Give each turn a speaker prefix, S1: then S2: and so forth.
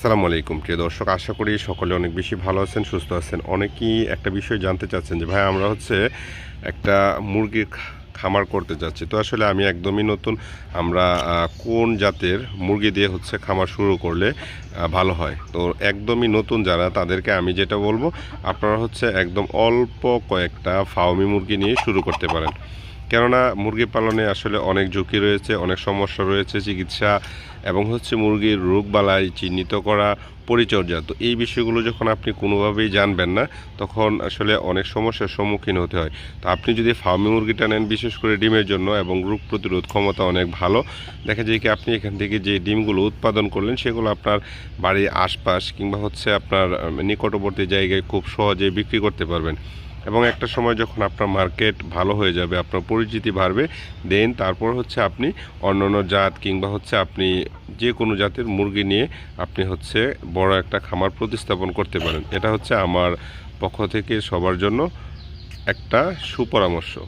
S1: আসসালামু আলাইকুম। প্রিয় দর্শক, আশা করি সকলে অনেক বেশি ভালো আছেন, সুস্থ আছেন। অনেকেই একটা বিষয় জানতে চাচ্ছেন যে, ভাই, আমরা হচ্ছে একটা মুরগির খামার করতে যাচ্ছি। তো আসলে আমি একদমই নতুন, আমরা কোন জাতের মুরগি দিয়ে হচ্ছে খামার শুরু করলে ভালো হয়? তো একদমই নতুন যারা, তাদেরকে আমি যেটা বলব, আপনারা হচ্ছে একদম অল্প কয়েকটা ফার্মি মুরগি নিয়ে শুরু করতে পারেন। কেননা মুরগি পালনে আসলে অনেক ঝুঁকি রয়েছে, অনেক সমস্যা রয়েছে চিকিৎসা এবং হচ্ছে মুরগির রোগবালাই চিহ্নিত করা পরিচর্যা। তো এই বিষয়গুলো যখন আপনি কোনোভাবেই জানবেন না, তখন আসলে অনেক সমস্যার সম্মুখীন হতে হয়। তো আপনি যদি ফার্মি মুরগিটা নেন, বিশেষ করে ডিমের জন্য এবং রোগ প্রতিরোধ ক্ষমতা অনেক ভালো, দেখা যায় কি আপনি এখান থেকে যে ডিমগুলো উৎপাদন করলেন, সেগুলো আপনার বাড়ির আশপাশ কিংবা হচ্ছে আপনার নিকটবর্তী জায়গায় খুব সহজে বিক্রি করতে পারবেন। এবং একটা সময় যখন আপনার মার্কেট ভালো হয়ে যাবে, আপনার পরিচিতি বাড়বে, দেন তারপর হচ্ছে আপনি অন্য অন্য জাত কিংবা হচ্ছে আপনি যে কোনো জাতের মুরগি নিয়ে আপনি হচ্ছে বড় একটা খামার প্রতিস্থাপন করতে পারেন। এটা হচ্ছে আমার পক্ষ থেকে সবার জন্য একটা সুপরামর্শ।